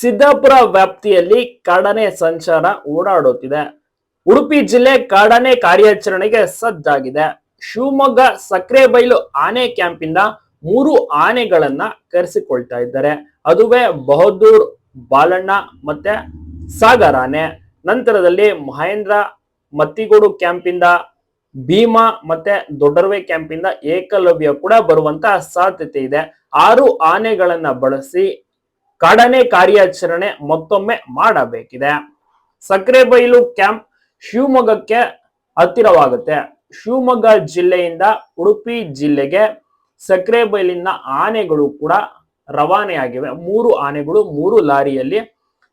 ಸಿದ್ದಾಪುರ ವ್ಯಾಪ್ತಿಯಲ್ಲಿ ಕಾಡನೆ ಸಂಚಾರ ಓಡಾಡುತ್ತಿದೆ. ಉಡುಪಿ ಜಿಲ್ಲೆ ಕಾಡನೆ ಕಾರ್ಯಾಚರಣೆಗೆ ಸಜ್ಜಾಗಿದೆ. ಶಿವಮೊಗ್ಗ ಸಕ್ರೆಬೈಲು ಆನೆ ಕ್ಯಾಂಪಿಂದ ಮೂರು ಆನೆಗಳನ್ನ ಕರೆಸಿಕೊಳ್ತಾ ಇದ್ದಾರೆ. ಅದುವೇ ಬಹದ್ದೂರ್, ಬಾಲಣ್ಣ ಮತ್ತೆ ಸಾಗರ ಆನೆ. ನಂತರದಲ್ಲಿ ಮಹೇಂದ್ರ ಮತ್ತಿಗೋಡು ಕ್ಯಾಂಪಿಂದ, ಭೀಮಾ ಮತ್ತೆ ದೊಡ್ಡರ್ವೆ ಕ್ಯಾಂಪಿಂದ ಏಕಲವ್ಯ ಕೂಡ ಬರುವಂತ ಸಾಧ್ಯತೆ ಇದೆ. ಆರು ಆನೆಗಳನ್ನ ಬಳಸಿ ಕಾಡಾನೆ ಕಾರ್ಯಾಚರಣೆ ಮತ್ತೊಮ್ಮೆ ಮಾಡಬೇಕಿದೆ. ಸಕ್ರೆಬೈಲು ಕ್ಯಾಂಪ್ ಶಿವಮೊಗ್ಗಕ್ಕೆ ಹತ್ತಿರವಾಗುತ್ತೆ. ಶಿವಮೊಗ್ಗ ಜಿಲ್ಲೆಯಿಂದ ಉಡುಪಿ ಜಿಲ್ಲೆಗೆ ಸಕ್ಕರೆ ಬೈಲಿನ ಆನೆಗಳು ಕೂಡ ರವಾನೆಯಾಗಿವೆ. ಮೂರು ಆನೆಗಳು ಮೂರು ಲಾರಿಯಲ್ಲಿ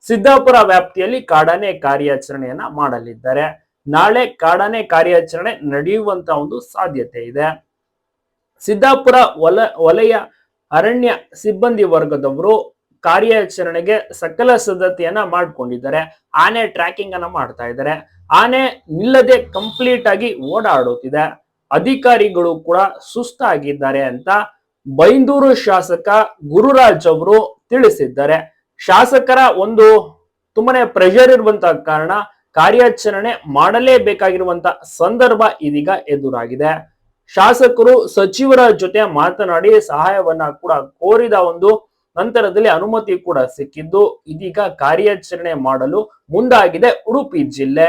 ಸಿದ್ದಾಪುರ ವ್ಯಾಪ್ತಿಯಲ್ಲಿ ಕಾಡಾನೆ ಕಾರ್ಯಾಚರಣೆಯನ್ನ ಮಾಡಲಿದ್ದಾರೆ. ನಾಳೆ ಕಾಡಾನೆ ಕಾರ್ಯಾಚರಣೆ ನಡೆಯುವಂತ ಒಂದು ಸಾಧ್ಯತೆ ಇದೆ. ಸಿದ್ದಾಪುರ ವಲ ವಲಯ ಅರಣ್ಯ ಸಿಬ್ಬಂದಿ ವರ್ಗದವರು ಕಾರ್ಯಾಚರಣೆಗೆ ಸಕಲ ಸಿದ್ಧತೆಯನ್ನ ಮಾಡ್ಕೊಂಡಿದ್ದಾರೆ. ಆನೆ ಟ್ರ್ಯಾಕಿಂಗ್ ಅನ್ನ ಮಾಡ್ತಾ ಇದ್ದಾರೆ. ಆನೆ ನಿಲ್ಲದೆ ಕಂಪ್ಲೀಟ್ ಆಗಿ ಓಡಾಡುತ್ತಿದೆ ಅಧಿಕಾರಿಗಳು ಕೂಡ ಸುಸ್ತಾಗಿದ್ದಾರೆ ಅಂತ ಬೈಂದೂರು ಶಾಸಕ ಗುರುರಾಜ್ ಅವರು ತಿಳಿಸಿದ್ದಾರೆ. ಶಾಸಕರ ಒಂದು ತುಂಬಾನೇ ಪ್ರೆಷರ್ ಇರುವಂತಹ ಕಾರಣ ಕಾರ್ಯಾಚರಣೆ ಮಾಡಲೇಬೇಕಾಗಿರುವಂತ ಸಂದರ್ಭ ಇದೀಗ ಎದುರಾಗಿದೆ. ಶಾಸಕರು ಸಚಿವರ ಜೊತೆ ಮಾತನಾಡಿ ಸಹಾಯವನ್ನ ಕೂಡ ಕೋರಿದ ಒಂದು ನಂತರದಲ್ಲಿ ಅನುಮತಿ ಕೂಡ ಸಿಕ್ಕಿದ್ದು ಇದೀಗ ಕಾರ್ಯಾಚರಣೆ ಮಾಡಲು ಮುಂದಾಗಿದೆ ಉಡುಪಿ ಜಿಲ್ಲೆ.